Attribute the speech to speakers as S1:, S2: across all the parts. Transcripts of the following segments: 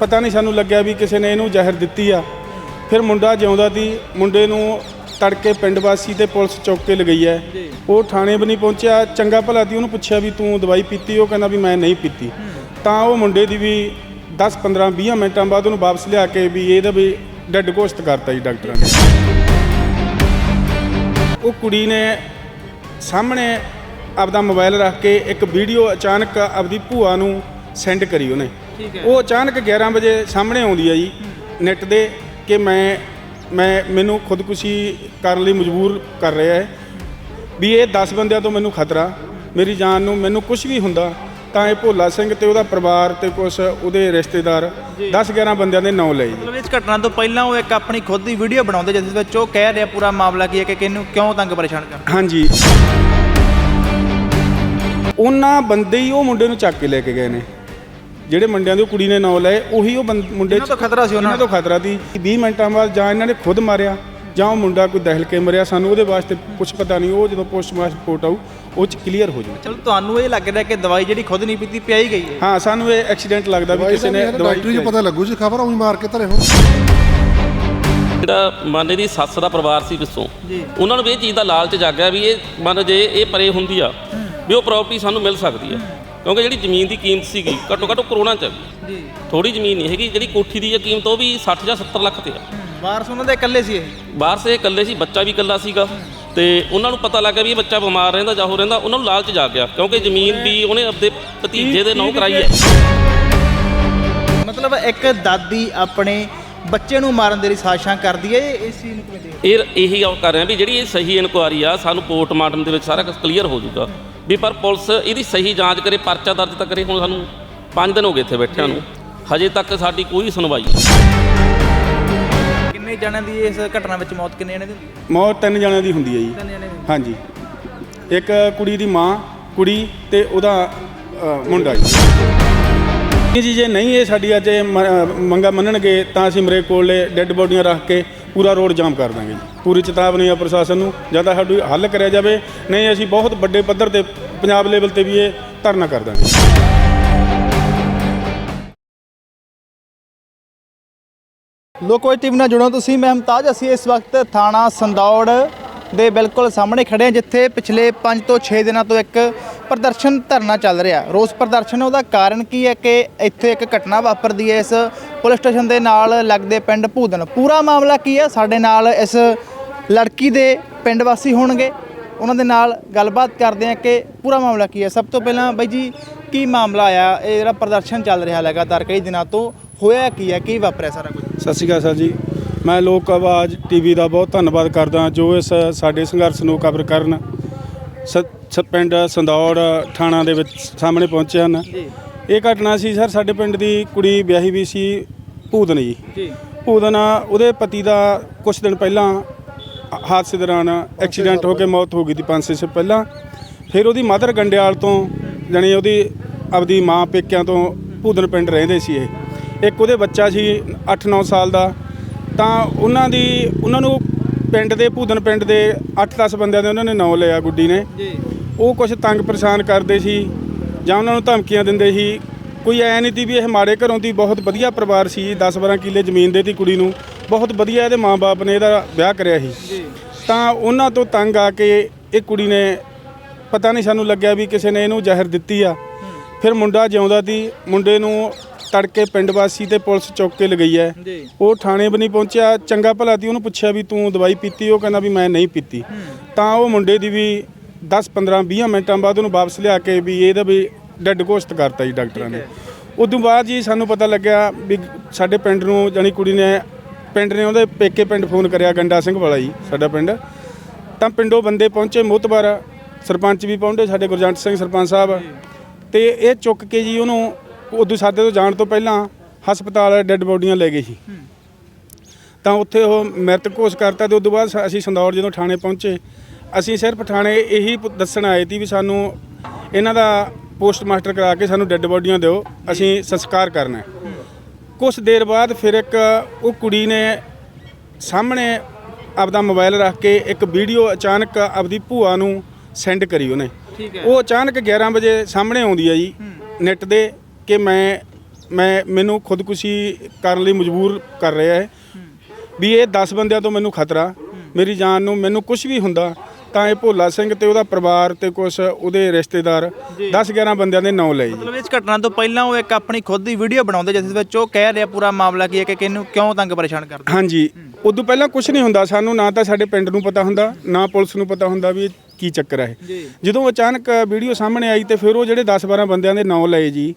S1: ਪਤਾ ਨਹੀਂ ਸਾਨੂੰ ਲੱਗਿਆ ਵੀ ਕਿਸੇ ਨੇ ਇਹਨੂੰ ਜ਼ਹਿਰ ਦਿੱਤੀ ਆ। ਫਿਰ ਮੁੰਡਾ ਜਿਉਂਦਾ ਦੀ ਮੁੰਡੇ ਨੂੰ ਤੜਕੇ ਪਿੰਡ ਵਾਸੀ ਤੇ ਪੁਲਿਸ ਚੌਕ ਕੇ ਲਗਈ ਹੈ। ਉਹ ਥਾਣੇ ਵੀ ਨਹੀਂ ਪਹੁੰਚਿਆ। ਚੰਗਾ ਭਲਾ ਦੀ ਉਹਨੂੰ ਪੁੱਛਿਆ ਵੀ ਤੂੰ ਦਵਾਈ ਪੀਤੀ? ਉਹ ਕਹਿੰਦਾ ਵੀ ਮੈਂ ਨਹੀਂ ਪੀਤੀ। ਤਾਂ ਉਹ ਮੁੰਡੇ ਦੀ ਵੀ 10 15 20 ਮਿੰਟਾਂ ਬਾਅਦ ਉਹਨੂੰ ਵਾਪਸ ਲਿਆ ਕੇ ਵੀ ਇਹਦਾ ਵੀ ਡੈੱਡ ਘੋਸ਼ਿਤ ਕਰਤਾ ਜੀ ਡਾਕਟਰਾਂ ਨੇ। ਉਹ ਕੁੜੀ ਨੇ ਸਾਹਮਣੇ ਆਪਦਾ ਮੋਬਾਈਲ ਰੱਖ ਕੇ ਇੱਕ ਵੀਡੀਓ ਅਚਾਨਕ ਆਪਦੀ ਭੂਆ ਨੂੰ ਸੈਂਡ ਕਰੀ ਉਹਨੇ। ਉਹ ਅਚਾਨਕ 11 ਵਜੇ ਸਾਹਮਣੇ ਆਉਂਦੀ ਆ ਜੀ ਨੈਟ ਦੇ ਕਿ ਮੈਂ ਮੈਂ ਮੈਨੂੰ ਖੁਦਕੁਸ਼ੀ ਕਰਨ ਲਈ ਮਜਬੂਰ ਕਰ ਰਿਹਾ ਹੈ। ਵੀ ਇਹ 10 ਬੰਦਿਆਂ ਤੋਂ ਮੈਨੂੰ ਖਤਰਾ ਮੇਰੀ ਜਾਨ ਨੂੰ ਮੈਨੂੰ ਕੁਝ ਵੀ ਹੁੰਦਾ ਤਾਂ ਇਹ ਭੋਲਾ ਸਿੰਘ ਤੇ ਉਹਦਾ ਪਰਿਵਾਰ ਤੇ ਕੁਝ ਉਹਦੇ ਰਿਸ਼ਤੇਦਾਰ 10 11 ਬੰਦਿਆਂ ਦੇ ਨਾਂ ਲਏ ਜੀ।
S2: ਮਤਲਬ ਇਸ ਘਟਨਾ ਤੋਂ ਪਹਿਲਾਂ ਉਹ ਇੱਕ ਆਪਣੀ ਖੁਦ ਦੀ ਵੀਡੀਓ ਬਣਾਉਂਦੇ ਜਿਸ ਵਿੱਚ ਉਹ ਕਹਿ ਰਿਹਾ ਪੂਰਾ ਮਾਮਲਾ ਕੀ ਹੈ ਕਿ ਕਿਹਨੂੰ ਕਿਉਂ ਤੰਗ ਪਰੇਸ਼ਾਨ ਕਰ
S1: ਹਾਂਜੀ। ਉਹਨਾਂ ਬੰਦੇ ਹੀ ਉਹ ਮੁੰਡੇ ਨੂੰ ਚੱਕ ਕੇ ਲੈ ਕੇ ਗਏ ਨੇ। ਜਿਹੜੇ ਮੁੰਡਿਆਂ ਦੀ ਉਹ ਕੁੜੀ ਨੇ ਨਾਂ ਲਏ ਉਹੀ ਉਹ ਬੰਦ- ਮੁੰਡੇ
S2: ਇਹਨਾਂ ਤੋਂ ਖਤਰਾ ਸੀ ਉਹਨਾਂ
S1: ਇਹਨਾਂ ਤੋਂ ਖਤਰਾ ਸੀ। 20 ਮਿੰਟਾਂ ਬਾਅਦ ਜਾਂ ਇਹਨਾਂ ਨੇ ਖੁਦ ਮਾਰਿਆ ਜਾਂ ਉਹ ਮੁੰਡਾ ਕੋਈ ਦਹਿਲ ਕੇ ਮਰਿਆ ਸਾਨੂੰ ਉਹਦੇ ਵਾਸਤੇ ਕੁਝ ਪਤਾ ਨਹੀਂ ਉਹ ਜਦੋਂ ਪੋਸਟਮਾਰਟਮ ਰਿਪੋਰਟ ਆਊ ਉਹ ਚ ਕਲੀਅਰ ਹੋ ਜਾਊ।
S2: ਚਲੋ ਤੁਹਾਨੂੰ ਇਹ ਲੱਗ ਰਿਹਾ ਕਿ ਦਵਾਈ ਜਿਹੜੀ ਖੁਦ ਨਹੀਂ ਪੀਤੀ ਪਿਆਈ ਗਈ ਹੈ।
S1: ਹਾਂ ਸਾਨੂੰ ਇਹ ਐਕਸੀਡੈਂਟ ਲੱਗਦਾ ਵੀ ਕਿਸੇ ਨੇ ਦਵਾਈ
S3: ਡਾਕਟਰੀ ਚ ਪਤਾ ਲੱਗੂ ਜੀ ਖਬਰ ਉਹੀ ਮਾਰ ਕੇ ਧਰੇ ਹੁਣ।
S4: ਜਿਹੜਾ ਮਾਨੇ ਦੀ ਸੱਸ ਦਾ ਪਰਿਵਾਰ ਸੀ ਪਿੱਛੋਂ ਉਹਨਾਂ ਨੂੰ ਵੀ ਇਹ ਚੀਜ਼ ਦਾ ਲਾਲਚ ਜਾਗਿਆ ਵੀ ਇਹ ਮਨ ਜੇ ਇਹ ਪਰੇ ਹੁੰਦੀ ਆ ਵੀ ਉਹ ਪ੍ਰਾਪਰਟੀ ਸਾਨੂੰ ਮਿਲ ਸਕਦੀ ਆ। ਕਿਉਂਕਿ ਜਿਹੜੀ ਜ਼ਮੀਨ ਦੀ ਕੀਮਤ ਸੀਗੀ ਘੱਟੋ ਘੱਟ ਉਹ ਕਰੋੜਾਂ ਚ
S2: ਜੀ।
S4: ਥੋੜੀ ਜ਼ਮੀਨ ਨਹੀਂ ਹੈਗੀ ਜਿਹੜੀ ਕੋਠੀ ਦੀ ਕੀਮਤ ਉਹ ਵੀ 60 ਜਾਂ 70 ਲੱਖ ਤੇ ਆ।
S2: ਵਾਰਸ ਉਹਨਾਂ ਦੇ ਇਕੱਲੇ ਸੀ ਇਹ?
S4: ਬਾਹਰ ਸੇ ਇਕੱਲੇ ਸੀ ਬੱਚਾ ਵੀ ਇਕੱਲਾ ਸੀਗਾ। ਤੇ ਉਹਨਾਂ ਨੂੰ ਪਤਾ ਲੱਗਾ ਵੀ ਇਹ ਬੱਚਾ ਬਿਮਾਰ ਰਹਿੰਦਾ ਜਾਂ ਹੋ ਰਹਿੰਦਾ ਉਹਨਾਂ ਨੂੰ ਲਾਲਚ ਜਾਗ ਗਿਆ ਕਿਉਂਕਿ ਜ਼ਮੀਨ ਵੀ ਉਹਨੇ ਆਪਣੇ ਭਤੀਜੇ ਦੇ ਨਾਂ ਕਰਾਈ ਹੈ।
S2: ਮਤਲਬ ਇੱਕ ਦਾਦੀ ਆਪਣੇ ਬੱਚੇ ਨੂੰ ਮਾਰਨ ਦੇ ਲਈ ਸਾਜ਼ਿਸ਼ਾਂ ਕਰਦੀ ਹੈ ਇਹ ਇਸ ਚੀਜ਼ ਨੂੰ ਕਿਵੇਂ ਦੇਖਦੇ
S4: ਇਹ ਇਹੀ ਗੱਲ ਕਰ ਰਹੇ ਆ ਵੀ ਜਿਹੜੀ ਇਹ ਸਹੀ ਇਨਕੁਆਰੀ ਆ ਸਾਨੂੰ ਪੋਸਟਮਾਰਟਮ ਦੇ ਵਿੱਚ ਸਾਰਾ ਕੁਝ ਕਲੀਅਰ ਹੋ ਜਾਊਗਾ। ਵੀ ਪਰ ਪੁਲਿਸ ਇਹਦੀ ਸਹੀ ਜਾਂਚ ਕਰੇ ਪਰਚਾ ਦਰਜ ਤਾਂ ਕਰੇ। ਹੁਣ ਸਾਨੂੰ 5 ਦਿਨ ਹੋ ਗਏ ਇੱਥੇ ਬੈਠਿਆਂ ਨੂੰ। ਹਜੇ ਤੱਕ ਸਾਡੀ ਕੋਈ ਸੁਣਵਾਈ ਨਹੀਂ।
S2: ਕਿੰਨੇ ਜਣਿਆਂ ਦੀ ਇਸ ਘਟਨਾ ਵਿੱਚ ਮੌਤ ਕਿੰਨੇ ਜਣਿਆਂ ਦੀ ਹੁੰਦੀ ਹੈ?
S1: ਮੌਤ ਤਿੰਨ ਜਣਿਆਂ ਦੀ ਹੁੰਦੀ ਹੈ ਜੀ।
S2: ਤਿੰਨ ਜਣਿਆਂ ਦੀ
S1: ਹਾਂਜੀ। ਇੱਕ ਕੁੜੀ ਦੀ ਮਾਂ ਕੁੜੀ ਤੇ ਉਹਦਾ ਮੁੰਡਾ ਜੀ। ਜੀ ਜੇ ਨਹੀਂ, ਇਹ ਸਾਡੀ ਅੱਜ ਇਹ ਮ- ਮੰਗਾਂ ਮੰਨਣਗੇ, ਤਾਂ ਅਸੀਂ ਮਰੇ ਕੋਲੇ ਡੈੱਡ ਬੋਡੀਆਂ ਰੱਖ ਕੇ ਪੂਰਾ ਰੋਡ ਜਾਮ ਕਰ ਦਾਂਗੇ ਜੀ। ਪੂਰੀ ਚੇਤਾਵਨੀ ਆ ਪ੍ਰਸ਼ਾਸਨ ਨੂੰ, ਜਾਂ ਤਾਂ ਸਾਡੀ ਹੱਲ ਕਰਿਆ ਜਾਵੇ, ਨਹੀਂ ਅਸੀਂ ਬਹੁਤ ਵੱਡੇ ਪੱਧਰ ਤੇ ਪੰਜਾਬ ਲੈਵਲ ਤੇ ਵੀ ਇਹ ਧਰਨਾ ਕਰ ਦਾਂਗੇ।
S2: ਲੋਕਵਾਈ ਟੀਵੀ ਨਾਲ ਜੁੜੋ ਤੁਸੀਂ, ਮੈਂ ਮੁਮਤਾਜ, ਅਸੀਂ ਇਸ ਵਕਤ ਥਾਣਾ ਸੰਦੌੜ ਦੇ ਬਿਲਕੁਲ ਸਾਹਮਣੇ ਖੜੇ ਹਾਂ, ਜਿੱਥੇ ਪਿਛਲੇ 5 ਤੋਂ 6 ਦਿਨਾਂ ਤੋਂ ਇੱਕ ਪ੍ਰਦਰਸ਼ਨ ਧਰਨਾ ਚੱਲ ਰਿਹਾ। ਰੋਸ ਪ੍ਰਦਰਸ਼ਨ ਉਹਦਾ ਕਾਰਨ ਕੀ ਹੈ ਕਿ ਇੱਥੇ ਇੱਕ ਘਟਨਾ ਵਾਪਰਦੀ ਹੈ ਇਸ ਪੁਲਿਸ ਸਟੇਸ਼ਨ ਦੇ ਨਾਲ ਲੱਗਦੇ ਪਿੰਡ ਭੂਦਨ। ਪੂਰਾ ਮਾਮਲਾ ਕੀ ਹੈ? ਸਾਡੇ ਨਾਲ ਇਸ ਲੜਕੀ ਦੇ ਪਿੰਡ ਵਾਸੀ ਹੋਣਗੇ। ਉਹਨਾਂ ਦੇ ਨਾਲ ਗੱਲਬਾਤ ਕਰਦੇ ਹਾਂ ਕਿ ਪੂਰਾ ਮਾਮਲਾ ਕੀ ਹੈ। ਸਭ ਤੋਂ ਪਹਿਲਾਂ ਬਾਈ ਜੀ, ਕੀ ਮਾਮਲਾ ਆਇਆ? ਇਹ ਜਿਹੜਾ ਪ੍ਰਦਰਸ਼ਨ ਚੱਲ ਰਿਹਾ ਲਗਾਤਾਰ ਕਈ ਦਿਨਾਂ ਤੋਂ, ਹੋਇਆ ਕੀ ਹੈ? ਕੀ ਵਾਪਰਿਆ ਸਾਰਾ ਕੁਝ?
S1: ਸਤਿ ਸ਼੍ਰੀ ਅਕਾਲ ਸਰ ਜੀ। ਮੈਂ ਲੋਕ ਆਵਾਜ਼ ਟੀਵੀ ਦਾ ਬਹੁਤ ਧੰਨਵਾਦ ਕਰਦਾ ਜੋ ਇਸ ਸਾਡੇ ਸੰਘਰਸ਼ ਨੂੰ ਕਵਰ ਕਰਨ ਸ- ਸ- ਪਿੰਡ ਸੰਦੌੜ ਥਾਣਾ ਦੇ ਵਿੱਚ ਸਾਹਮਣੇ ਪਹੁੰਚੇ ਹਨ। ਇਹ ਘਟਨਾ ਸੀ ਸਰ ਸਾਡੇ ਪਿੰਡ ਦੀ ਕੁੜੀ ਵਿਆਹੀ ਵੀ ਸੀ ਭੂਦਨ ਜੀ।
S2: ਜੀ।
S1: ਭੂਦਨ ਉਹਦੇ ਪਤੀ ਦਾ ਕੁਝ ਦਿਨ ਪਹਿਲਾਂ ਹਾਦਸੇ ਦੌਰਾਨ ਐਕਸੀਡੈਂਟ ਹੋ ਕੇ ਮੌਤ ਹੋ ਗਈ ਸੀ 5-6 ਸਾਲ ਪਹਿਲਾਂ। ਫਿਰ ਉਹਦੀ ਮਦਰ ਗੰਡਿਆਲ ਤੋਂ ਜਾਣੀ ਉਹਦੀ ਆਪਦੀ ਮਾਂ ਪੇਕਿਆਂ ਤੋਂ ਭੂਦਨ ਪਿੰਡ ਰਹਿੰਦੇ ਸੀ ਇਹ। ਇੱਕ ਉਹਦੇ ਬੱਚਾ ਸੀ 8-9 ਸਾਲ ਦਾ। ਤਾਂ ਉਹਨਾਂ ਦੀ ਉਹਨਾਂ ਨੂੰ ਪਿੰਡ ਦੇ ਭੂਦਨ ਪਿੰਡ ਦੇ 8-10 ਬੰਦਿਆਂ ਦੇ ਉਹਨਾਂ ਨੇ ਨਾਂ ਲਿਆ ਗੁੱਡੀ ਨੇ।
S2: ਜੀ।
S1: ਉਹ ਕੁਝ ਤੰਗ ਪਰੇਸ਼ਾਨ ਕਰਦੇ ਸੀ ਜਾਂ ਉਹਨਾਂ ਨੂੰ ਧਮਕੀਆਂ ਦਿੰਦੇ ਸੀ। ਕੋਈ ਐ ਨਹੀਂ ਤੀ ਵੀ ਇਹ ਮਾੜੇ ਘਰੋਂ ਦੀ ਬਹੁਤ ਵਧੀਆ ਪਰਿਵਾਰ ਸੀ 10-12 ਕਿੱਲੇ ਜ਼ਮੀਨ ਦੇ ਤੀ ਕੁੜੀ ਨੂੰ। ਬਹੁਤ ਵਧੀਆ ਇਹਦੇ ਮਾਪੇ ਨੇ ਇਹਦਾ ਵਿਆਹ ਕਰਿਆ ਸੀ। ਤਾਂ ਉਹਨਾਂ ਤੋਂ ਤੰਗ ਆ ਕੇ ਇਹ ਕੁੜੀ ਨੇ ਪਤਾ ਨਹੀਂ ਸਾਨੂੰ ਲੱਗਿਆ ਵੀ ਕਿਸੇ ਨੇ ਇਹਨੂੰ ਜ਼ਹਿਰ ਦਿੱਤੀ ਆ। ਫਿਰ ਮੁੰਡਾ ਜਿਉਂਦਾ ਸੀ ਮੁੰਡੇ ਨੂੰ ਤੜਕੇ ਪਿੰਡ ਵਾਸੀ ਤੇ ਪੁਲਿਸ ਚੌਕ ਕੇ ਲਗਈ ਹੈ।
S2: ਜੀ।
S1: ਉਹ ਥਾਣੇ ਵੀ ਨਹੀਂ ਪਹੁੰਚਿਆ। ਚੰਗਾ ਭਲਾ ਦੀ ਉਹਨੂੰ ਪੁੱਛਿਆ ਵੀ ਤੂੰ ਦਵਾਈ ਪੀਤੀ? ਉਹ ਕਹਿੰਦਾ ਵੀ ਮੈਂ ਨਹੀਂ ਪੀਤੀ। ਤਾਂ ਉਹ ਮੁੰਡੇ ਦੀ ਵੀ 10 15 20 ਮਿੰਟਾਂ ਬਾਅਦ ਉਹਨੂੰ ਵਾਪਸ ਲਿਆ ਕੇ ਵੀ ਇਹਦਾ ਵੀ ਡੈੱਡ ਘੋਸ਼ਿਤ ਕਰਤਾ ਜੀ ਡਾਕਟਰਾਂ ਨੇ। ਉਦੋਂ ਬਾਅਦ ਜੀ ਸਾਨੂੰ ਪਤਾ ਲੱਗਿਆ ਵੀ ਸਾਡੇ ਪਿੰਡ ਨੂੰ ਜਾਣੀ ਕੁੜੀ ਨੇ ਪਿੰਡ ਨੇ ਉਹਦੇ ਪੇਕੇ ਪਿੰਡ ਫੋਨ ਕਰਿਆ ਗੰਡਾ ਸਿੰਘ ਵਾਲਾ ਜੀ ਸਾਡਾ ਪਿੰਡ। ਤਾਂ ਪਿੰਡੋਂ ਬੰਦੇ ਪਹੁੰਚੇ ਮੋਤਬਰ। ਸਰਪੰਚ ਵੀ ਪਹੁੰਚੇ ਸਾਡੇ ਗੁਰਜੰਟ ਸਿੰਘ ਸਰਪੰਚ ਸਾਹਿਬ। ਤੇ ਇਹ ਚੁੱਕ ਕੇ ਜੀ ਉਹਨੂੰ ਉਦੋਂ ਸਾਡੇ ਤੋਂ ਜਾਣ ਤੋਂ ਪਹਿਲਾਂ ਹਸਪਤਾਲ ਡੈੱਡ ਬੋਡੀਆਂ ਲੈ ਗਏ ਸੀ। ਤਾਂ ਉੱਥੇ ਉਹ ਮ੍ਰਿਤ ਘੋਸ਼ ਕਰਤਾ ਤੇ ਉਦੋਂ ਬਾਅਦ ਸ- ਅਸੀਂ ਸੰਦੌੜ ਜਦੋਂ ਥਾਣੇ ਪਹੁੰਚੇ ਅਸੀਂ ਸਿਰਫ ਥਾਣੇ ਇਹੀ ਪ- ਦੱਸਣ ਆਏ ਸੀ ਵੀ ਸਾਨੂੰ ਇਹਨਾਂ ਦਾ ਪੋਸਟਮਾਸਟਰ ਕਰਾ ਕੇ ਸਾਨੂੰ ਡੈੱਡ ਬੋਡੀਆਂ ਦਿਓ ਅਸੀਂ ਸੰਸਕਾਰ ਕਰਨਾ ਹੈ। ਕੁਝ ਦੇਰ ਬਾਅਦ ਫਿਰ ਇੱਕ ਉਹ ਕੁੜੀ ਨੇ ਸਾਹਮਣੇ ਆਪਦਾ ਮੋਬਾਈਲ ਰੱਖ ਕੇ ਇੱਕ ਵੀਡੀਓ ਅਚਾਨਕ ਆਪਦੀ ਭੂਆ ਨੂੰ ਸੈਂਡ ਕਰੀ ਉਹਨੇ।
S2: ਠੀਕ ਹੈ।
S1: ਉਹ ਅਚਾਨਕ 11 ਵਜੇ ਸਾਹਮਣੇ ਆਉਂਦੀ ਆ ਜੀ ਨੈਟ ਦੇ ਕਿ ਮੈਂ ਮੈਂ ਮੈਨੂੰ ਖੁਦਕੁਸ਼ੀ ਕਰਨ ਲਈ ਮਜਬੂਰ ਕਰ ਰਿਹਾ ਹੈ। ਵੀ ਇਹ 10 ਬੰਦਿਆਂ ਤੋਂ ਮੈਨੂੰ ਖਤਰਾ। ਮੇਰੀ ਜਾਨ ਨੂੰ ਮੈਨੂੰ ਕੁਝ ਵੀ ਹੁੰਦਾ ਤਾਂ ਇਹ ਭੋਲਾ ਸਿੰਘ ਤੇ ਉਹਦਾ ਪਰਿਵਾਰ ਤੇ ਕੁਝ ਉਹਦੇ ਰਿਸ਼ਤੇਦਾਰ 10 11 ਬੰਦਿਆਂ ਦੇ ਨਾਂ ਲਏ।
S2: ਮਤਲਬ ਇਸ ਘਟਨਾ ਤੋਂ ਪਹਿਲਾਂ ਉਹ ਇੱਕ ਆਪਣੀ ਖੁਦ ਦੀ ਵੀਡੀਓ ਬਣਾਉਂਦੇ ਜਿਸ ਵਿੱਚ ਉਹ ਕਹਿ ਰਿਹਾ ਪੂਰਾ ਮਾਮਲਾ ਕੀ ਹੈ ਕਿ ਕਿਹਨੂੰ ਕਿਉਂ ਤੰਗ ਪਰੇਸ਼ਾਨ ਕਰਦੇ
S1: ਹਾਂਜੀ। ਉਦੋਂ ਪਹਿਲਾਂ ਕੁਝ ਨਹੀਂ ਹੁੰਦਾ। ਸਾਨੂੰ ਨਾ ਤਾਂ ਸਾਡੇ ਪਿੰਡ ਨੂੰ ਪਤਾ ਹੁੰਦਾ ਨਾ ਪੁਲਿਸ ਨੂੰ ਪਤਾ ਹੁੰਦਾ ਵੀ ਇਹ ਕੀ ਚੱਕਰ ਹੈ। ਜਦੋਂ ਅਚਾਨਕ ਵੀਡੀਓ ਸਾਹਮਣੇ ਆਈ ਤੇ ਫਿਰ ਉਹ ਜਿਹੜੇ 10 12 ਬੰਦਿਆਂ ਦੇ ਨਾਂ ਲਏ ਜੀ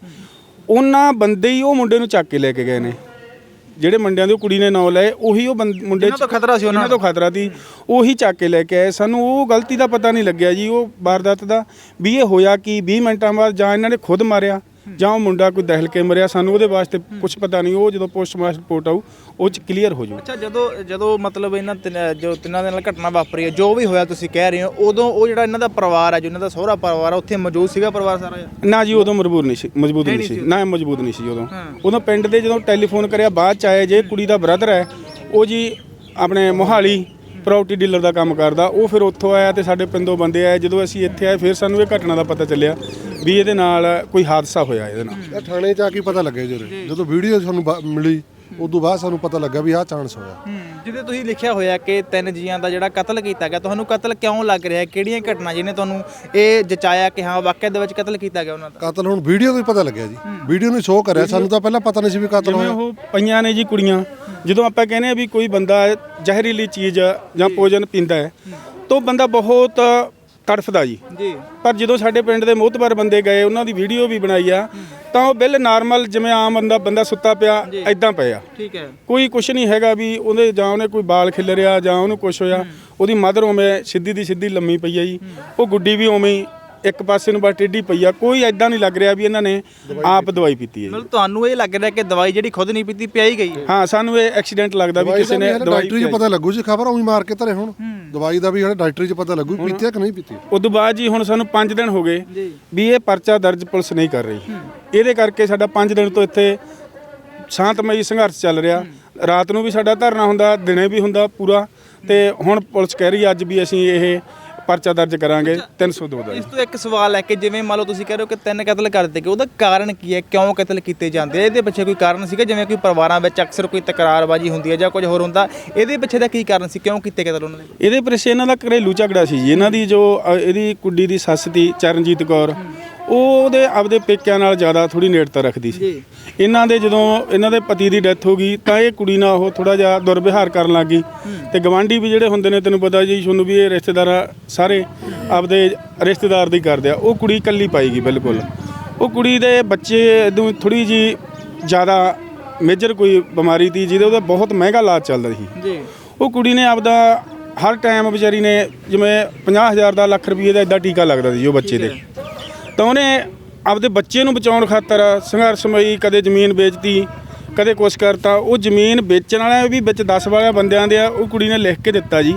S1: ਉਹਨਾਂ ਬੰਦੇ ਹੀ ਉਹ ਮੁੰਡੇ ਨੂੰ ਚੱਕ ਕੇ ਲੈ ਕੇ ਗਏ ਨੇ। ਜਿਹੜੇ ਮੁੰਡਿਆਂ ਦੇ ਕੁੜੀ ਨੇ ਨਾਂ ਲਏ ਉਹੀ ਉਹ ਬੰਦ- ਮੁੰਡੇ
S2: ਇਹਨਾਂ ਤੋਂ ਖਤਰਾ ਸੀ ਉਹਨਾਂ
S1: ਉਹਨਾਂ ਤੋਂ ਖਤਰਾ ਸੀ। ਉਹੀ ਚੱਕ ਕੇ ਲੈ ਕੇ ਆਏ। ਸਾਨੂੰ ਉਹ ਗਲਤੀ ਦਾ ਪਤਾ ਨਹੀਂ ਲੱਗਿਆ ਜੀ ਉਹ ਵਾਰਦਾਤ ਦਾ। ਵੀ ਇਹ ਹੋਇਆ ਕਿ 20 ਮਿੰਟਾਂ ਬਾਅਦ ਜਾਂ ਇਹਨਾਂ ਨੇ ਖੁਦ ਮਾਰਿਆ। ਜਾਂ ਉਹ ਮੁੰਡਾ ਕੋਈ ਦਹਿਲ ਕੇ ਮਰਿਆ ਸਾਨੂੰ ਉਹਦੇ ਵਾਸਤੇ ਕੁਝ ਪਤਾ ਨਹੀਂ ਉਹ ਜਦੋਂ ਪੋਸਟਮਾਰਟਮ ਰਿਪੋਰਟ ਆਊ ਉਹ ਚ ਕਲੀਅਰ ਹੋ ਜਾਊ।
S2: ਅੱਛਾ ਜਦੋਂ ਜਦੋਂ ਮਤਲਬ ਇਹਨਾਂ ਤਿੰਨ- ਜੋ ਤਿੰਨਾਂ ਦੇ ਨਾਲ ਘਟਨਾ ਵਾਪਰੀ ਹੈ ਜੋ ਵੀ ਹੋਇਆ ਤੁਸੀਂ ਕਹਿ ਰਹੇ ਹੋ ਉਦੋਂ ਉਹ ਜਿਹੜਾ ਇਹਨਾਂ ਦਾ ਪਰਿਵਾਰ ਹੈ ਜੋ ਇਹਨਾਂ ਦਾ ਸਹੁਰਾ ਪਰਿਵਾਰ ਹੈ ਉੱਥੇ ਮੌਜੂਦ ਸੀਗਾ ਪਰਿਵਾਰ ਸਾਰਾ?
S1: ਨਾ ਜੀ ਉਦੋਂ ਮਜਬੂਰ ਨਹੀਂ ਸੀ ਮਜ਼ਬੂਤ ਨਹੀਂ ਸੀ। ਨਾ ਮਜ਼ਬੂਤ ਨਹੀਂ ਸੀ ਉਦੋਂ। ਉਦੋਂ ਪਿੰਡ ਦੇ ਜਦੋਂ ਟੈਲੀਫੋਨ ਕਰਿਆ ਬਾਅਦ ਚ ਆਏ ਜੇ ਕੁੜੀ ਦਾ ਬ੍ਰਦਰ ਹੈ ਉਹ ਜੀ ਆਪਣੇ ਮੋਹਾਲੀ ਪ੍ਰਾਪਰਟੀ ਡੀਲਰ ਦਾ ਕੰਮ ਕਰਦਾ ਉਹ ਫਿਰ ਉੱਥੋਂ ਆਇਆ ਤੇ ਸਾਡੇ ਪਿੰਡੋਂ ਬੰਦੇ ਆਏ ਜਦੋਂ ਅਸੀਂ ਇੱਥੇ ਆਏ ਫਿਰ ਸਾਨੂੰ ਇਹ ਘਟਨਾ ਦਾ ਪਤਾ ਚੱਲਿਆ ਵੀ ਇਹਦੇ ਨਾਲ ਕੋਈ ਹਾਦਸਾ ਹੋਇਆ ਇਹਦੇ ਨਾਲ।
S3: ਇਹ ਥਾਣੇ 'ਚ ਆ ਕੇ ਪਤਾ ਲੱਗਿਆ ਜਿਹੜੇ ਜਦੋਂ ਵੀਡੀਓ ਸਾਨੂੰ ਬਾ- ਮਿਲੀ ਉਦੋਂ ਬਾਅਦ ਸਾਨੂੰ ਪਤਾ ਲੱਗਾ ਵੀ ਆਹ ਚਾਂਸ ਹੋਇਆ।
S2: ਜਿਹਦੇ ਤੁਸੀਂ ਲਿਖਿਆ ਹੋਇਆ ਕਿ ਤਿੰਨ ਜੀਆਂ ਦਾ ਜਿਹੜਾ ਕਤਲ ਕੀਤਾ ਗਿਆ ਤੁਹਾਨੂੰ ਕਤਲ ਕਿਉਂ ਲੱਗ ਰਿਹਾ? ਹੈ ਕਿਹੜੀਆਂ ਘਟਨਾ ਜਿਹਨੇ ਤੁਹਾਨੂੰ ਇਹ ਜਚਾਇਆ ਕਿ ਹਾਂ ਵਾਕਿਆ ਦੇ ਵਿੱਚ ਕਤਲ ਕੀਤਾ ਗਿਆ ਉਹਨਾਂ ਦਾ?
S3: ਕਤਲ ਹੁਣ ਵੀਡੀਓ ਤੋਂ ਹੀ ਪਤਾ ਲੱਗਿਆ ਜੀ। ਵੀਡੀਓ ਨੂੰ ਸ਼ੋਅ ਕਰਿਆ ਸਾਨੂੰ ਤਾਂ ਪਹਿਲਾਂ ਪਤਾ ਨਹੀਂ ਸੀ ਵੀ ਕਤਲ
S1: ਜਿਵੇਂ
S3: ਹੋਇਆ।
S1: ਉਹ ਪਈਆਂ ਨੇ ਜੀ ਕੁੜੀਆਂ ਜਦੋਂ ਆਪਾਂ ਕਹਿੰਦੇ ਆ ਵੀ ਕੋਈ ਬੰਦਾ ਜ਼ਹਿਰੀਲੀ ਚੀਜ਼ ਜਾਂ ਭੋਜਨ ਪੀਂਦਾ ਹੈ ਤਾਂ ਉਹ ਬੰਦਾ ਬਹੁਤ ਤੜਫਦਾ ਜੀ।
S2: ਜੀ।
S1: ਪਰ ਜਦੋਂ ਸਾਡੇ ਪਿੰਡ ਦੇ ਮੋਹਤਬਰ ਬੰਦੇ ਗਏ ਉਹਨਾਂ ਦੀ ਵੀਡੀਓ ਵੀ ਬਣਾਈ ਆ ਤਾਂ ਉਹ ਬਿੱਲ ਨਾਰਮਲ ਜਿਵੇਂ ਆਮ ਬੰਦਾ ਬੰਦਾ ਸੁੱਤਾ ਪਿਆ ਐਦਾਂ ਪਿਆ
S2: ਠੀਕ ਹੈ।
S1: ਕੋਈ ਕੁਛ ਨਹੀਂ ਹੈਗਾ ਵੀ ਉਹਦੇ ਜਾਂ ਉਹਨੇ ਕੋਈ ਬਾਲ ਖਿਲਰਿਆ ਜਾਂ ਉਹਨੂੰ ਕੁਛ ਹੋਇਆ ਉਹਦੀ ਮਦਰ ਉਵੇਂ ਸਿੱਧੀ ਦੀ ਸਿੱਧੀ ਲੰਮੀ ਪਈ ਆ ਜੀ। ਉਹ ਗੁੱਡੀ ਵੀ ਉਵੇਂ ਹੀ ਇੱਕ ਪਾਸੇ ਨੂੰ ਬਸ ਟੇਢੀ ਪਈ ਆ। ਕੋਈ ਐਦਾਂ ਨਹੀਂ ਲੱਗ ਰਿਹਾ ਵੀ ਇਹਨਾਂ ਨੇ ਆਪ ਦਵਾਈ ਪੀਤੀ ਹੈ
S2: ਮਤਲਬ ਤੁਹਾਨੂੰ ਇਹ ਲੱਗ ਰਿਹਾ ਕਿ ਦਵਾਈ ਜਿਹੜੀ ਖੁਦ ਨਹੀਂ ਪੀਤੀ ਪਿਆਈ ਗਈ ਹੈ?
S1: ਹਾਂ ਸਾਨੂੰ ਇਹ ਐਕਸੀਡੈਂਟ ਲੱਗਦਾ ਵੀ ਕਿਸੇ ਨੇ ਦਵਾਈ
S3: ਡਾਕਟਰੀ 'ਚ ਪਤਾ ਲੱਗੂ ਜੀ ਖਬਰ ਉਹੀ ਮਾਰ ਕੇ ਧਰੇ ਹੁਣ। ਦਵਾਈ ਦਾ ਵੀ ਜਿਹੜਾ ਡਾਕਟਰੀ 'ਚ ਪਤਾ ਲੱਗੂ ਪੀਤੀ ਆ ਕਿ ਨਹੀਂ ਪੀਤੀ।
S1: ਉਦੋਂ ਬਾਅਦ ਜੀ ਹੁਣ ਸਾਨੂੰ 5 ਦਿਨ ਹੋ ਗਏ ਵੀ ਇਹ ਪਰਚਾ ਦਰਜ ਪੁਲਿਸ ਨਹੀਂ ਕਰ ਰਹੀ। ਇਹਦੇ ਕਰਕੇ ਸਾਡਾ 5 ਦਿਨ ਤੋਂ ਇੱਥੇ ਸ਼ਾਂਤਮਈ ਸੰਘਰਸ਼ ਚੱਲ ਰਿਹਾ। ਰਾਤ ਨੂੰ ਵੀ ਸਾਡਾ ਧਰਨਾ ਹੁੰਦਾ ਦਿਨੇ ਵੀ ਹੁੰਦਾ ਪੂਰਾ। ਤੇ ਹੁਣ ਪੁਲਿਸ ਕਹਿ ਰਹੀ ਅੱਜ ਵੀ ਅਸੀਂ ਇਹ ਪਰਚਾ ਦਰਜ ਕਰਾਂਗੇ 302 ਦਾ ਜੀ।
S2: ਇਸ ਤੋਂ ਇੱਕ ਸਵਾਲ ਹੈ ਕਿ ਜਿਵੇਂ ਮੰਨ ਲਓ ਤੁਸੀਂ ਕਹਿ ਰਹੇ ਹੋ ਕਿ ਤਿੰਨ ਕਤਲ ਕਰ ਦਿੱਤੇ ਗਏ ਉਹਦਾ ਕਾਰਨ ਕੀ ਹੈ? ਕਿਉਂ ਕਤਲ ਕੀਤੇ ਜਾਂਦੇ ਆ? ਇਹਦੇ ਪਿੱਛੇ ਕੋਈ ਕਾਰਨ ਸੀਗਾ? ਜਿਵੇਂ ਕੋਈ ਪਰਿਵਾਰਾਂ ਵਿੱਚ ਅਕਸਰ ਕੋਈ ਤਕਰਾਰਬਾਜ਼ੀ ਹੁੰਦੀ ਹੈ ਜਾਂ ਕੁਝ ਹੋਰ ਹੁੰਦਾ ਇਹਦੇ ਪਿੱਛੇ ਦਾ ਕੀ ਕਾਰਨ ਸੀ? ਕਿਉਂ ਕੀਤੇ ਕਤਲ ਉਹਨਾਂ ਦੇ?
S1: ਇਹਦੇ ਪਿੱਛੇ ਇਹਨਾਂ ਦਾ ਘਰੇਲੂ ਝਗੜਾ ਸੀ ਜੀ। ਇਹਨਾਂ ਦੀ ਜੋ ਅ, ਇਹਦੀ ਕੁੜੀ ਦੀ ਸੱਸ ਦੀ ਚਰਨਜੀਤ ਕੌਰ। ਉਹ ਉਹਦੇ ਆਪਦੇ ਪੇਕਿਆਂ ਨਾਲ ਜ਼ਿਆਦਾ ਥੋੜੀ ਨੇੜਤਾ ਰੱਖਦੀ ਸੀ। ਇਹਨਾਂ ਦੇ ਜਦੋਂ ਇਹਨਾਂ ਦੇ ਪਤੀ ਦੀ ਡੈਥ ਹੋ ਗਈ ਤਾਂ ਇਹ ਕੁੜੀ ਨਾਲ ਉਹ ਥੋੜਾ ਜਿਹਾ ਦੁਰਵਿਹਾਰ ਕਰਨ ਲੱਗ ਗਈ। ਤੇ ਗਵਾਂਢੀ ਵੀ ਜਿਹੜੇ ਹੁੰਦੇ ਨੇ ਤੈਨੂੰ ਪਤਾ ਜੀ ਤੁਹਾਨੂੰ ਵੀ ਇਹ ਰਿਸ਼ਤੇਦਾਰ ਸਾਰੇ ਆਪਦੇ ਰਿਸ਼ਤੇਦਾਰ ਦੀ ਕਰਦੇ ਆ। ਉਹ ਕੁੜੀ ਇਕੱਲੀ ਪਾਈ ਗਈ ਬਿਲਕੁਲ। ਉਹ ਕੁੜੀ ਦੇ ਬੱਚੇ ਨੂੰ ਥੋੜੀ ਜੀ ਜ਼ਿਆਦਾ ਮੇਜਰ ਕੋਈ ਬਿਮਾਰੀ ਸੀ ਜਿਹਦੇ ਉਹਦਾ ਬਹੁਤ ਮਹਿੰਗਾ ਇਲਾਜ ਚੱਲਦਾ ਸੀ।
S2: ਜੀ।
S1: ਉਹ ਕੁੜੀ ਨੇ ਆਪਦਾ ਹਰ ਟਾਈਮ ਵਿਚਾਰੀ ਨੇ ਜਿਵੇਂ 50000 ਦਾ ਲੱਖ ਰੁਪਏ ਦਾ ਇਦਾਂ ਟੀਕਾ ਲੱਗਦਾ ਸੀ ਉਹ ਬੱਚੇ ਦੇ। ਤਾਂ ਉਹਨੇ ਆਪਦੇ ਬੱਚੇ ਨੂੰ ਬਚਾਉਣ ਖਾਤਰ ਸੰਘਰਸ਼ਮਈ ਕਦੇ ਜ਼ਮੀਨ ਵੇਚਤੀ ਕਦੇ ਕੁਛ ਕਰਤਾ। ਉਹ ਜ਼ਮੀਨ ਵੇਚਣ ਵਾਲਿਆਂ ਵੀ ਵਿੱਚ 10 12 ਬੰਦਿਆਂ ਦੇ ਆ ਉਹ ਕੁੜੀ ਨੇ ਲਿਖ ਕੇ ਦਿੱਤਾ ਜੀ।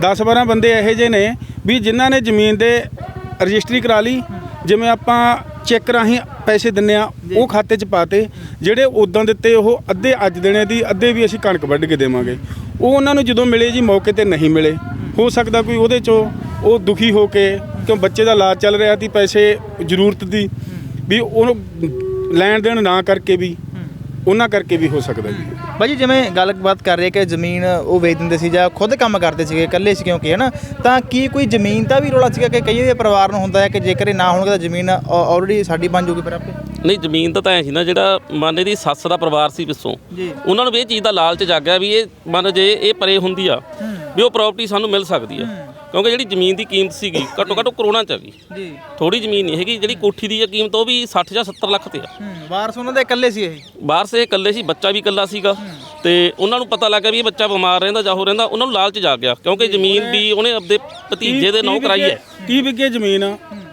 S1: 10 12 ਬੰਦੇ ਇਹੋ ਜਿਹੇ ਨੇ ਵੀ ਜਿਨ੍ਹਾਂ ਨੇ ਜ਼ਮੀਨ ਦੇ ਰਜਿਸਟਰੀ ਕਰਾ ਲਈ ਜਿਵੇਂ ਆਪਾਂ ਚੈੱਕ ਰਾਹੀਂ ਪੈਸੇ ਦਿੰਨੇ ਆ ਉਹ ਖਾਤੇ 'ਚ ਪਾਤੇ ਜਿਹੜੇ ਉਦੋਂ ਦਿੱਤੇ ਉਹ ਅੱਧੇ ਅੱਜ ਦੇਣੇ ਦੀ ਅੱਧੇ ਵੀ ਅਸੀਂ ਕਣਕ ਵੱਢ ਕੇ ਦੇਵਾਂਗੇ। ਉਹ ਉਹਨਾਂ ਨੂੰ ਜਦੋਂ ਮਿਲੇ ਜੀ ਮੌਕੇ ਤੇ ਨਹੀਂ ਮਿਲੇ। ਹੋ ਸਕਦਾ ਕੋਈ ਉਹਦੇ 'ਚੋਂ ਉਹ ਦੁਖੀ ਹੋ ਕੇ ਕਿਉਂ ਬੱਚੇ ਦਾ ਇਲਾਜ ਚੱਲ ਰਿਹਾ ਸੀ ਪੈਸੇ ਜ਼ਰੂਰਤ ਦੀ ਵੀ ਉਹਨੂੰ ਲੈਣ ਦੇਣ ਨਾ ਕਰਕੇ ਵੀ ਉਹਨਾਂ ਕਰਕੇ ਵੀ ਹੋ ਸਕਦਾ ਜੀ।
S2: ਭਾਜੀ ਜਿਵੇਂ ਗੱਲਬਾਤ ਕਰ ਰਹੇ ਕਿ ਜ਼ਮੀਨ ਉਹ ਵੇਚ ਦਿੰਦੇ ਸੀ ਜਾਂ ਖੁਦ ਕੰਮ ਕਰਦੇ ਸੀਗੇ ਇਕੱਲੇ ਸੀ ਕਿਉਂਕਿ ਹਨਾ ਤਾਂ ਕੀ ਕੋਈ ਜ਼ਮੀਨ ਦਾ ਵੀ ਰੋਲਾ ਸੀਗਾ ਕਿ ਕਈ ਦੇ ਪਰਿਵਾਰ ਨੂੰ ਹੁੰਦਾ ਹੈ ਕਿ ਜੇਕਰ ਇਹ ਨਾ ਹੋਣਗੇ ਤਾਂ ਜ਼ਮੀਨ ਆਲਰੇਡੀ ਸਾਡੀ ਬਣ ਜੂਗੀ ਫਿਰ ਆਪੇ
S4: ਨਹੀਂ ਜ਼ਮੀਨ ਤਾਂ ਤਾਂ ਐ ਸੀ ਨਾ ਜਿਹੜਾ ਮੰਨ ਦੀ ਸੱਸ ਦਾ ਪਰਿਵਾਰ ਸੀ ਪਿੱਛੋਂ ਉਹਨਾਂ ਨੂੰ ਵੀ ਇਹ ਚੀਜ਼ ਦਾ ਲਾਲਚ ਜਾਗਿਆ ਵੀ ਇਹ ਮੰਨ ਜੇ ਇਹ ਪਰੇ ਹੁੰਦੀ ਆ ਵੀ ਉਹ ਪ੍ਰਾਪਰਟੀ ਸਾਨੂੰ ਮਿਲ ਸਕਦੀ ਆ। ਕਿਉਂਕਿ ਜਿਹੜੀ ਜ਼ਮੀਨ ਦੀ ਕੀਮਤ ਸੀਗੀ ਘੱਟੋ ਘੱਟ ਕਰੋੜਾਂ ਚ ਆ ਗਈ।
S2: ਜੀ।
S4: ਥੋੜੀ ਜ਼ਮੀਨ ਨਹੀਂ ਹੈਗੀ ਜਿਹੜੀ ਕੋਠੀ ਦੀ ਆ ਕੀਮਤ ਉਹ ਵੀ 60 ਜਾਂ 70 ਲੱਖ ਤੇ ਆ।
S2: ਹੂੰ ਵਾਰਸ ਉਹਨਾਂ ਦੇ ਇਕੱਲੇ ਸੀ ਇਹ?
S4: ਬਾਹਰ ਸੇ ਇਕੱਲੇ ਸੀ ਬੱਚਾ ਵੀ ਇਕੱਲਾ ਸੀਗਾ। ਤੇ ਉਹਨਾਂ ਨੂੰ ਪਤਾ ਲੱਗਾ ਵੀ ਇਹ ਬੱਚਾ ਬਿਮਾਰ ਰਹਿੰਦਾ ਜਾਂ ਹੋ ਰਹਿੰਦਾ ਉਹਨਾਂ ਨੂੰ ਲਾਲਚ ਜਾਗ ਗਿਆ ਕਿਉਂਕਿ ਜ਼ਮੀਨ ਵੀ ਉਹਨੇ ਆਪਦੇ ਭਤੀਜੇ ਦੇ ਨਾਂ ਕਰਾਈ ਹੈ।
S1: 30 ਵਿਗੇ ਜ਼ਮੀਨ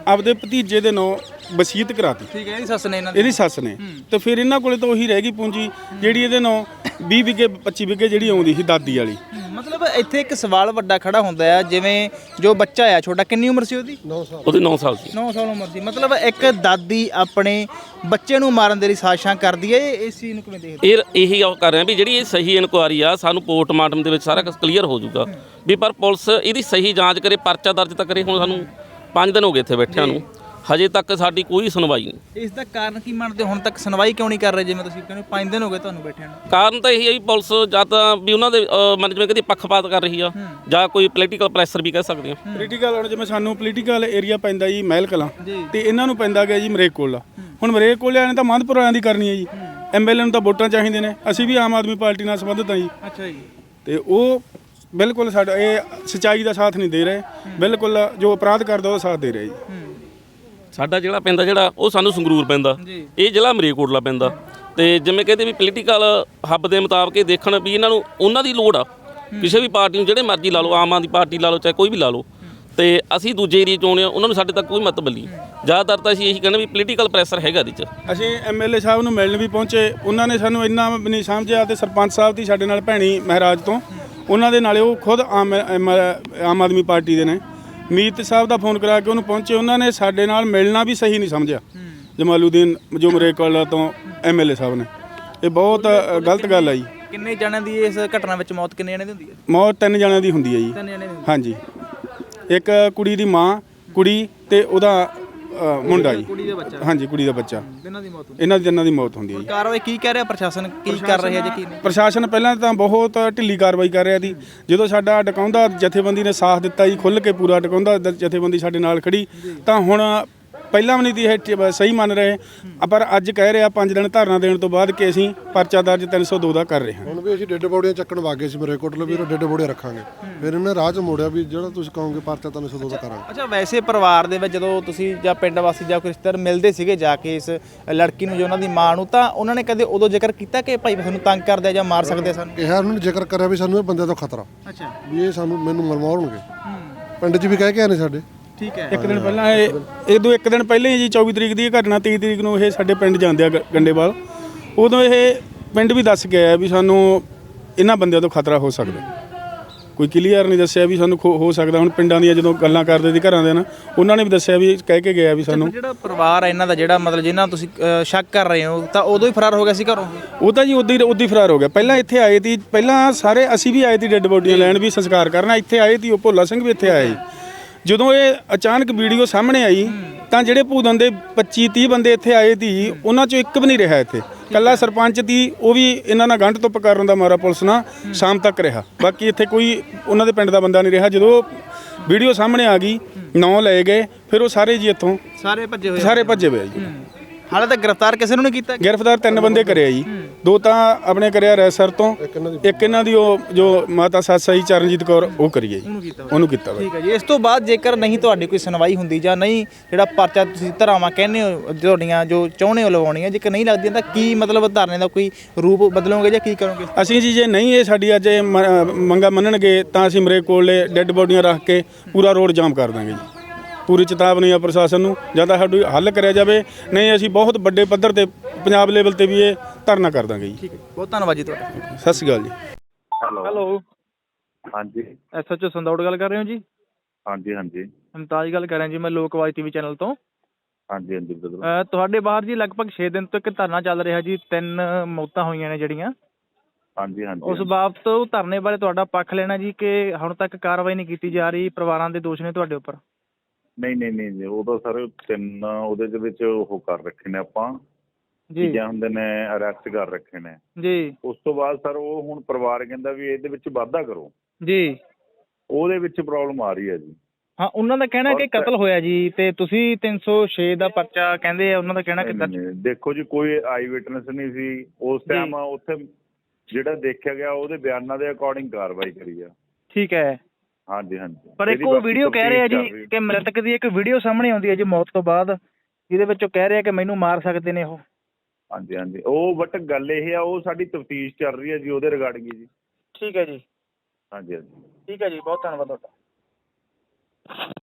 S1: ਆਪਦੇ ਭਤੀਜੇ ਦੇ ਨਾਂ ਵਸੀਅਤ ਕਰਾਤੀ।
S2: ਠੀਕ ਹੈ ਇਹਦੀ ਸੱਸ ਨੇ ਇਹਨਾਂ ਦੀ।
S1: ਇਹਦੀ ਸੱਸ ਨੇ। ਤੇ ਫਿਰ ਇਹਨਾਂ ਕੋਲੇ ਤਾਂ ਉਹੀ ਰਹਿ ਗਈ ਪੂੰਜੀ ਜਿਹੜੀ ਇਹਦੇ ਨਾਂ 20 ਵਿਗੇ 25 ਵਿਗੇ ਜਿਹੜੀ ਆਉਂਦੀ ਸੀ ਦਾਦੀ ਵਾਲੀ।
S2: ਮਤਲਬ ਇੱਥੇ ਇੱਕ ਸਵਾਲ ਵੱਡਾ ਖੜਾ ਹੁੰਦਾ ਹੈ ਜਿਵੇਂ ਜੋ ਬੱਚਾ ਆ ਛੋਟਾ ਕਿੰਨੀ ਉਮਰ ਸੀ ਉਹਦੀ?
S4: ਉਹਦੇ 9 ਸਾਲ ਸੀ।
S2: 9 ਸਾਲ ਉਮਰ ਸੀ। ਮਤਲਬ ਇੱਕ ਦਾਦੀ ਆਪਣੇ ਬੱਚੇ ਨੂੰ ਮਾਰਨ ਦੇ ਲਈ ਸਾਜ਼ਿਸ਼ਾਂ ਕਰਦੀ ਹੈ ਇਹ ਇਸ ਚੀਜ਼ ਨੂੰ ਕਿਵੇਂ ਦੇਖਦੇ
S4: ਇਹ ਇਹੀ ਗੱਲ ਕਰ ਰਹੇ ਆ ਵੀ ਜਿਹੜੀ ਇਹ ਸਹੀ ਇਨਕੁਆਰੀ ਆ ਸਾਨੂੰ ਪੋਸਟਮਾਰਟਮ ਦੇ ਵਿੱਚ ਸਾਰਾ ਕੁਝ ਕਲੀਅਰ ਹੋ ਜਾਊਗਾ। ਵੀ ਪਰ ਪੁਲਿਸ ਇਹਦੀ ਸਹੀ ਜਾਂਚ ਕਰੇ ਪਰਚਾ ਦਰਜ ਤਾਂ ਕਰੇ ਹੁਣ ਸਾਨੂੰ 5 ਦਿਨ ਹੋ ਗਏ ਇੱਥੇ ਬੈਠਿਆਂ ਨੂੰ। ਹਜੇ ਤੱਕ ਸਾਡੀ ਕੋਈ ਸੁਣਵਾਈ ਨਹੀਂ।
S2: ਇਸ ਦਾ ਕਾਰਨ ਕੀ ਮੰਨਦੇ ਹੋ? ਹੁਣ ਤੱਕ ਸੁਣਵਾਈ ਕਿਉਂ ਨਹੀਂ ਕਰ ਰਹੇ ਜਿਵੇਂ ਤੁਸੀਂ ਕਹਿੰਦੇ 5 ਦਿਨ ਹੋ ਗਏ ਤੁਹਾਨੂੰ ਬੈਠਿਆਂ ਨੂੰ।
S4: ਕਾਰਨ ਤਾਂ ਇਹੀ ਹੈ ਵੀ ਪੁਲਿਸ ਜਾਂ ਤਾਂ ਵੀ ਉਹਨਾਂ ਦੇ ਮੈਨੇਜਮੈਂਟ ਕਹਿੰਦੀ ਪੱਖਪਾਤ ਕਰ ਰਹੀ ਆ ਜਾਂ ਕੋਈ ਪੋਲੀਟੀਕਲ ਪ੍ਰੈਸ਼ਰ ਵੀ ਕਹਿ ਸਕਦੇ ਆ।
S1: ਪੋਲੀਟੀਕਲ ਹੁਣ ਜਿਵੇਂ ਸਾਨੂੰ ਪੋਲੀਟੀਕਲ ਏਰੀਆ ਪੈਂਦਾ ਜੀ ਮਹਿਲ ਕਲਾਂ। ਤੇ ਇਹਨਾਂ ਨੂੰ ਪੈਂਦਾ ਗਿਆ ਜੀ ਮਰੇਕੋਲਾ। ਹੁਣ ਮਰੇਕੋਲਿਆਂ ਨੇ ਤਾਂ ਮੰਦਪੁਰ ਵਾਲਿਆਂ ਦੀ ਕਰਨੀ ਹੈ ਜੀ। ਐਮਐਲਏ ਨੂੰ ਤਾਂ ਵੋਟਾਂ ਚਾਹੀਦੇ ਨੇ। ਅਸੀਂ ਵੀ ਆਮ ਆਦਮੀ ਪਾਰਟੀ ਨਾਲ ਸੰਬੰਧਿਤ ਹਾਂ ਜੀ।
S2: ਅੱਛਾ ਜੀ।
S1: ਤੇ ਉਹ ਬਿਲਕੁਲ ਸਾਡਾ ਇਹ ਸਚਾਈ ਦਾ ਸਾਥ ਨਹੀਂ ਦੇ ਰਹੇ। ਬਿਲਕੁਲ ਜੋ ਅਪਰਾਧ ਕਰਦਾ ਉਹਦਾ ਸਾਥ ਦੇ ਰਹੇ ਜੀ।
S4: ਸਾਡਾ ਜਿਹੜਾ ਪੈਂਦਾ ਜਿਹੜਾ ਉਹ ਸਾਨੂੰ ਸੰਗਰੂਰ ਪੈਂਦਾ। ਇਹ ਜ਼ਿਲ੍ਹਾ ਮਰੇਕੋਟਲਾ ਪੈਂਦਾ। ਤੇ ਜਿਵੇਂ ਕਹਿੰਦੇ ਵੀ ਪੋਲੀਟੀਕਲ ਹੱਬ ਦੇ ਮੁਤਾਬਕ ਇਹ ਦੇਖਣ ਵੀ ਇਹਨਾਂ ਨੂੰ ਉਹਨਾਂ ਦੀ ਲੋੜ ਆ। ਕਿਸੇ ਵੀ ਪਾਰਟੀ ਨੂੰ ਜਿਹੜੇ ਮਰਜ਼ੀ ਲਾ ਲਓ ਆਮ ਆਦਮੀ ਪਾਰਟੀ ਲਾ ਲਓ ਚਾਹੇ ਕੋਈ ਵੀ ਲਾ ਲਓ। ਤੇ ਅਸੀਂ ਦੂਜੇ ਏਰੀਏ ਚ ਆਉਂਦੇ ਆ ਉਹਨਾਂ ਨੂੰ ਸਾਡੇ ਤੱਕ ਕੋਈ ਮਤਲਬ ਨਹੀਂ ਜ਼ਿਆਦਾਤਰ ਤਾਂ ਅਸੀਂ ਇਹੀ ਕਹਿੰਦੇ ਵੀ ਪੋਲੀਟੀਕਲ ਪ੍ਰੈਸ਼ਰ ਹੈਗਾ ਇਹਦੇ ਚ।
S1: ਅਸੀਂ ਐਮਐਲਏ ਸਾਹਿਬ ਨੂੰ ਮਿਲਣ ਵੀ ਪਹੁੰਚੇ। ਉਹਨਾਂ ਨੇ ਸਾਨੂੰ ਇੰਨਾ ਨਹੀਂ ਸਮਝਿਆ ਤੇ ਸਰਪੰਚ ਸਾਹਿਬ ਦੀ ਸਾਡੇ ਨਾਲ ਭੈਣੀ ਮਹਾਰਾਜ ਤੋਂ। ਉਹਨਾਂ ਦੇ ਨਾਲੇ ਉਹ ਖੁਦ ਆਮ ਆਮ ਆਦਮੀ ਪਾਰਟੀ ਦੇ ਨੇ। ਮੀਤ ਸਾਹਿਬ ਦਾ ਫੋਨ ਕਰਾ ਕੇ ਉਹਨੂੰ ਪਹੁੰਚੇ ਉਹਨਾਂ ਨੇ ਸਾਡੇ ਨਾਲ ਮਿਲਣਾ ਵੀ ਸਹੀ ਨਹੀਂ ਸਮਝਿਆ। ਜਮਾਲੂਦੀਨ ਜੋ ਮਰੇਕਵਾਲਾ ਤੋਂ ਐਮਐਲਏ ਸਾਹਿਬ ਨੇ। ਇਹ ਬਹੁਤ ਗਲਤ ਗੱਲ ਹੈ ਜੀ।
S2: ਕਿੰਨੇ ਜਣਿਆਂ ਦੀ ਇਸ ਘਟਨਾ ਵਿੱਚ ਮੌਤ ਕਿੰਨੇ ਜਣਿਆਂ ਦੀ ਹੁੰਦੀ ਹੈ?
S1: ਮੌਤ ਤਿੰਨ ਜਣਿਆਂ ਦੀ ਹੁੰਦੀ ਹੈ ਜੀ।
S2: ਤਿੰਨ ਜਣਿਆਂ ਦੀ ਹੁੰਦੀ
S1: ਹਾਂਜੀ। ਇੱਕ ਕੁੜੀ ਦੀ ਮਾਂ ਕੁੜੀ ਤੇ ਉਹਦਾ ਅ, ਮੁੰਡਾ ਜੀ।
S2: ਕੁੜੀ ਦੇ ਬੱਚਾ।
S1: ਹਾਂਜੀ ਕੁੜੀ ਦਾ ਬੱਚਾ।
S2: ਦਿਨਾਂ ਦੀ ਮੌਤ ਹੁੰਦੀ
S1: ਇਹਨਾਂ ਦੀ ਤਿੰਨਾਂ ਦੀ ਮੌਤ ਹੁੰਦੀ ਹੈ ਜੀ।
S2: ਕਾਰਵਾਈ ਕੀ ਕਹਿ ਰਿਹਾ? ਪ੍ਰਸ਼ਾਸਨ ਕੀ ਕਰ ਰਿਹਾ ਜੀ ਕੀ ਨਹੀਂ?
S1: ਪ੍ਰਸ਼ਾਸਨ ਪਹਿਲਾਂ ਤਾਂ ਬਹੁਤ ਢਿੱਲੀ ਕਾਰਵਾਈ ਕਰ ਰਿਹਾ ਸੀ ਜਦੋਂ ਸਾਡਾ ਡਕਾਉਂਦਾ ਜਥੇਬੰਦੀ ਨੇ ਸਾਥ ਦਿੱਤਾ ਜੀ ਖੁੱਲ ਕੇ ਪੂਰਾ ਡਕਾਉਂਦਾ ਦ- ਜਥੇਬੰਦੀ ਸਾਡੇ ਨਾਲ ਖੜੀ ਤਾਂ ਹੁਣ ਪਹਿਲਾਂ ਵੀ ਨਹੀਂ ਸੀ ਇਹ ਟ- ਸਹੀ ਮੰਨ ਰਹੇ। ਆ ਪਰ ਅੱਜ ਕਹਿ ਰਿਹਾ 5 ਦਿਨ ਧਰਨਾ ਦੇਣ ਤੋਂ ਬਾਅਦ ਕਿ ਅਸੀਂ ਪਰਚਾ ਦਰਜ 302 ਦਾ ਕਰ ਰਹੇ ਹਾਂ।
S3: ਹੁਣ ਵੀ ਅਸੀਂ ਡੈੱਡ ਬੋਡੀਆਂ ਚੱਕਣ ਵਾਗੇ ਸੀ ਮੇਰੇ ਕੋਟਲੇ ਵੀ ਡੈੱਡ ਬੋਡੀਆਂ ਰੱਖਾਂਗੇ। ਫਿਰ ਇਹਨੇ ਰਾਹ 'ਚ ਮੋੜਿਆ ਵੀ ਜਿਹੜਾ ਤੁਸੀਂ ਕਹੋਗੇ ਪਰਚਾ ਤੁਹਾਨੂੰ ਸਦੋਂ ਦਾ ਕਰਾਂਗੇ।
S2: ਅੱਛਾ ਵੈਸੇ ਪਰਿਵਾਰ ਦੇ ਵਿੱਚ ਜਦੋਂ ਤੁਸੀਂ ਜਾਂ ਪਿੰਡ ਵਾਸੀ ਜਾਂ ਕੋਈ ਰਿਸ਼ਤੇਦਾਰ ਮਿਲਦੇ ਸੀਗੇ ਜਾ ਕੇ ਇਸ ਲੜਕੀ ਨੂੰ ਜੋ ਉਹਨਾਂ ਦੀ ਮਾਂ ਨੂੰ ਤਾਂ ਉਹਨਾਂ ਨੇ ਕਦੇ ਉਦੋਂ ਜ਼ਿਕਰ ਕੀਤਾ ਕਿ ਭਾਈ ਸਾਨੂੰ ਤੰਗ ਕਰਦੇ ਆ ਜਾਂ ਮਾਰ ਸਕਦੇ ਆ ਸਾਨੂੰ?
S3: ਕਿਹਾ ਉਹਨਾਂ ਨੇ ਜ਼ਿਕਰ ਕਰਿਆ ਵੀ ਸਾਨੂੰ ਇਹ ਬੰਦੇ ਤੋਂ ਖਤਰਾ।
S2: ਅੱਛਾ।
S3: ਵੀ ਇਹ ਸਾਨੂੰ ਮੈਨੂੰ ਮਰਮਾਉਣਗੇ। ਪਿੰਡ 'ਚ ਵੀ ਕਹਿ ਕੇ ਆਏ ਨੇ ਸਾਡੇ।
S2: ਠੀਕ ਹੈ।
S1: ਇੱਕ ਦਿਨ ਪਹਿਲਾਂ ਇਹ ਇਹ ਤੋਂ ਇੱਕ ਦਿਨ ਪਹਿਲਾਂ ਹੀ ਜੀ 24 ਤਰੀਕ ਦੀ ਇਹ ਘਟਨਾ 23 ਤਰੀਕ ਨੂੰ ਇਹ ਸਾਡੇ ਪਿੰਡ ਜਾਂਦੇ ਆ ਗ- ਗੰਡੇਵਾਲ। ਉਦੋਂ ਇਹ ਪਿੰਡ ਵੀ ਦੱਸ ਕੇ ਆਇਆ ਵੀ ਸਾਨੂੰ ਇਹਨਾਂ ਬੰਦਿਆਂ ਤੋਂ ਖਤਰਾ ਹੋ ਸਕਦਾ। ਕੋਈ ਕਲੀਅਰ ਨਹੀਂ ਦੱਸਿਆ ਵੀ ਸਾਨੂੰ ਖੋ- ਹੋ ਸਕਦਾ। ਹੁਣ ਪਿੰਡਾਂ ਦੀਆਂ ਜਦੋਂ ਗੱਲਾਂ ਕਰਦੇ ਸੀ ਘਰਾਂ ਦੇ ਨਾ ਉਹਨਾਂ ਨੇ ਵੀ ਦੱਸਿਆ ਵੀ ਕਹਿ ਕੇ ਗਿਆ ਵੀ ਸਾਨੂੰ
S2: ਜਿਹੜਾ ਪਰਿਵਾਰ ਹੈ ਇਹਨਾਂ ਦਾ ਜਿਹੜਾ ਮਤਲਬ ਜਿਨ੍ਹਾਂ ਤੁਸੀਂ ਅ, ਸ਼ੱਕ ਕਰ ਰਹੇ ਹੋ ਤਾਂ ਉਦੋਂ ਹੀ ਫਰਾਰ ਹੋ ਗਿਆ ਸੀ ਘਰੋਂ?
S1: ਉਹ ਤਾਂ ਜੀ ਉਦੋਂ ਹੀ ਉਦੋਂ ਹੀ ਫਰਾਰ ਹੋ ਗਿਆ। ਪਹਿਲਾਂ ਇੱਥੇ ਆਏ ਸੀ ਪਹਿਲਾਂ ਸਾਰੇ ਅਸੀਂ ਵੀ ਆਏ ਸੀ ਡੈੱਡ ਬੋਡੀਆਂ ਲੈਣ ਵੀ ਸੰਸਕਾਰ ਕਰਨਾ। ਇੱਥੇ ਆਏ ਸੀ ਉਹ ਭੋਲਾ ਸਿੰਘ ਵੀ ਇੱਥੇ ਆਏ ਸੀ। ਜਦੋਂ ਇਹ ਅਚਾਨਕ ਵੀਡੀਓ ਸਾਹਮਣੇ ਆਈ ਤਾਂ ਜਿਹੜੇ ਭੂਦਨ ਦੇ 25 30 ਬੰਦੇ ਇੱਥੇ ਆਏ ਸੀ ਉਹਨਾਂ ਚੋਂ ਇੱਕ ਵੀ ਨਹੀਂ ਰਿਹਾ ਇੱਥੇ। ਕੱਲਾ ਸਰਪੰਚ ਦੀ ਉਹ ਵੀ ਇਹਨਾਂ ਨਾਲ ਗੰਢ ਧੁੱਪ ਕਰਨ ਦਾ ਮਾਰਾ ਪੁਲਿਸ ਨਾਲ ਸ਼ਾਮ ਤੱਕ ਰਿਹਾ। ਬਾਕੀ ਇੱਥੇ ਕੋਈ ਉਹਨਾਂ ਦੇ ਪਿੰਡ ਦਾ ਬੰਦਾ ਨਹੀਂ ਰਿਹਾ। ਜਦੋਂ ਵੀਡੀਓ ਸਾਹਮਣੇ ਆ ਗਈ ਨੌ ਲਏ ਗਏ ਫਿਰ ਉਹ ਸਾਰੇ ਜੀ ਇੱਥੋਂ
S2: ਸਾਰੇ ਭੱਜੇ ਹੋਏ
S1: ਸਾਰੇ ਭੱਜੇ ਹੋਏ ਜੀ।
S2: ਹਾਲੇ ਤੱਕ ਗ੍ਰਿਫਤਾਰ ਕਿਸੇ ਨੂੰ ਨਹੀਂ ਕੀਤਾ
S1: ਗ੍ਰਿਫਤਾਰ ਤਿੰਨ ਬੰਦੇ ਕਰਿਆ ਜੀ। ਦੋ ਤਾਂ ਆਪਣੇ ਕਰਿਆ ਰੈਸਰ ਤੋਂ। ਇੱਕ ਇਹਨਾਂ ਦੀ ਉਹ ਜੋ ਮਾਤਾ ਸਾਸਾ ਜੀ ਚਰਨਜੀਤ ਕੌਰ ਉਹ ਕਰੀਏ ਜੀ।
S2: ਉਹਨੂੰ ਕੀਤਾ
S1: ਉਹਨੂੰ ਕੀਤਾ ਵਾ
S2: ਠੀਕ ਹੈ ਜੀ। ਇਸ ਤੋਂ ਬਾਅਦ ਜੇਕਰ ਨਹੀਂ ਤੁਹਾਡੀ ਕੋਈ ਸੁਣਵਾਈ ਹੁੰਦੀ ਜਾਂ ਨਹੀਂ ਜਿਹੜਾ ਪਰਚਾ ਤੁਸੀਂ ਧਰਾਵਾਂ ਕਹਿੰਦੇ ਹੋ ਤੁਹਾਡੀਆਂ ਜੋ ਚਾਹੁੰਦੇ ਹੋ ਲਵਾਉਣੀਆਂ ਜੇਕਰ ਨਹੀਂ ਲੱਗਦੀਆਂ ਤਾਂ ਕੀ ਮਤਲਬ ਧਰਨੇ ਦਾ ਕੋਈ ਰੂਪ ਬਦਲੋਗੇ ਜਾਂ ਕੀ ਕਰੋਗੇ?
S1: ਅਸੀਂ ਜੀ ਜੇ ਨਹੀਂ ਇਹ ਸਾਡੀ ਅੱਜ ਇਹ ਮ- ਮੰਗਾਂ ਮੰਨਣਗੇ ਤਾਂ ਅਸੀਂ ਮਰੇ ਕੋਲੇ ਡੈੱਡ ਬੋਡੀਆਂ ਰੱਖ ਕੇ ਪੂਰਾ ਰੋਡ ਜਾਮ ਕਰ ਦਾਂਗੇ ਜੀ। ਪੂਰੀ ਚੇਤਾਵਨੀ ਆ ਪ੍ਰਸ਼ਾਸਨ ਨੂੰ ਜਾਂ ਤਾਂ ਸਾਡੀ ਹੱਲ ਕਰਿਆ ਜਾਵੇ ਨਹੀਂ ਅਸੀਂ ਬਹੁਤ ਵੱਡੇ ਪੱਧਰ ਤੇ ਪੰਜਾਬ ਲੈਵਲ ਤੇ ਵੀ ਇਹ ਧਰਨਾ ਕਰ ਦਾਂਗੇ ਜੀ।
S2: ਠੀਕ ਹੈ ਬਹੁਤ ਧੰਨਵਾਦ ਜੀ ਤੁਹਾਡਾ।
S1: ਸਤਿ ਸ਼੍ਰੀ ਅਕਾਲ ਜੀ।
S5: ਹੈਲੋ। ਹਾਂਜੀ।
S2: ਐਸਐਚਓ ਸੰਦੌੜ ਗੱਲ ਕਰ ਰਹੇ ਹੋ ਜੀ?
S5: ਹਾਂਜੀ ਹਾਂਜੀ।
S2: ਮਮਤਾਜ ਗੱਲ ਕਰ ਰਿਹਾ ਜੀ ਮੈਂ ਲੋਕਵਾਜ ਟੀਵੀ ਚੈਨਲ ਤੋਂ।
S5: ਹਾਂਜੀ ਹਾਂਜੀ
S2: ਤੁਹਾਡੇ ਬਾਹਰ ਜੀ ਲਗਭਗ 6 ਦਿਨ ਤੋਂ ਇੱਕ ਧਰਨਾ ਚੱਲ ਰਿਹਾ ਜੀ ਤਿੰਨ ਮੌਤਾਂ ਹੋਈਆਂ ਨੇ ਜਿਹੜੀਆਂ।
S5: ਹਾਂਜੀ ਹਾਂਜੀ
S2: ਉਸ ਬਾਬਤ ਉਹ ਧਰਨੇ ਬਾਰੇ ਤੁਹਾਡਾ ਪੱਖ ਲੈਣਾ ਜੀ ਕਿ ਹੁਣ ਤੱਕ ਕਾਰਵਾਈ ਨਹੀਂ ਕੀਤੀ ਜਾ ਰਹੀ ਪਰਿਵਾਰਾਂ ਦੇ ਦੋਸ਼ ਨੇ ਤੁਹਾਡੇ ਉੱਪਰ।
S5: ਨਹੀਂ ਨਹੀਂ ਨਹੀਂ ਜੀ, ਉਹ ਤਾਂ ਸਰ ਤਿੰਨ ਉਹਦੇ ਦੇ ਵਿੱਚ ਉਹ ਕਰ ਰੱਖੇ ਨੇ ਆਪਾਂ।
S2: ਜੀ।
S5: ਕੀ ਹੁੰਦੇ ਨੇ ਅਰੈਸਟ ਕਰ ਰੱਖੇ ਨੇ।
S2: ਜੀ।
S5: ਉਸ ਤੋਂ ਬਾਅਦ ਸਰ ਉਹ ਹੁਣ ਪਰਿਵਾਰ ਕਹਿੰਦਾ ਵੀ ਇਹਦੇ ਵਿੱਚ ਵਾਧਾ ਕਰੋ।
S2: ਜੀ।
S5: ਉਹਦੇ ਵਿੱਚ ਪ੍ਰੋਬਲਮ ਆ ਰਹੀ ਹੈ ਜੀ।
S2: ਹਾਂ ਉਹਨਾਂ ਦਾ ਕਹਿਣਾ ਕਿ ਕਤਲ ਹੋਇਆ ਜੀ ਤੇ ਤੁਸੀਂ 306 ਦਾ ਪਰਚਾ ਕਹਿੰਦੇ ਆ ਉਹਨਾਂ ਦਾ ਕਹਿਣਾ ਕਿ ਦਰਜ
S5: ਦੇਖੋ ਜੀ ਕੋਈ ਆਈ ਵਿਟਨੈਸ ਨਹੀਂ ਸੀ। ਉਸ
S2: ਜੀ।
S5: ਟਾਈਮ ਉੱਥੇ ਜਿਹੜਾ ਦੇਖਿਆ ਗਿਆ ਉਹਦੇ ਬਿਆਨਾਂ ਦੇ ਅਕੋਰਡਿੰਗ ਕਾਰਵਾਈ ਕਰੀ ਆ।
S2: ਠੀਕ ਹੈ।
S5: ਹਾਂਜੀ ਹਾਂਜੀ।
S2: ਪਰ ਇੱਕ ਉਹ ਵੀਡੀਓ ਕਹਿ ਰਿਹਾ ਜੀ। ਕਿ ਮ੍ਰਿਤਕ ਦੀ ਇੱਕ ਵੀਡੀਓ ਸਾਹਮਣੇ ਆਉਂਦੀ ਹੈ ਜੀ ਮੌਤ ਤੋਂ ਬਾਅਦ। ਜਿਹਦੇ ਵਿੱਚ ਉਹ ਕਹਿ ਰਿਹਾ ਕਿ ਮੈਨੂੰ ਮਾਰ ਸਕਦੇ ਨੇ ਉਹ।
S5: ਹਾਂਜੀ ਹਾਂਜੀ। ਉਹ ਬਟ ਗੱਲ ਇਹ ਆ ਉਹ ਸਾਡੀ ਤਫਤੀਸ਼ ਚੱਲ ਰਹੀ ਹੈ ਜੀ ਉਹਦੇ ਰਿਗਾਰਡਿੰਗ ਜੀ।
S2: ਠੀਕ ਹੈ ਜੀ।
S5: ਹਾਂਜੀ ਹਾਂਜੀ।
S2: ਠੀਕ ਹੈ ਜੀ ਬਹੁਤ ਧੰਨਵਾਦ ਤੁਹਾਡਾ।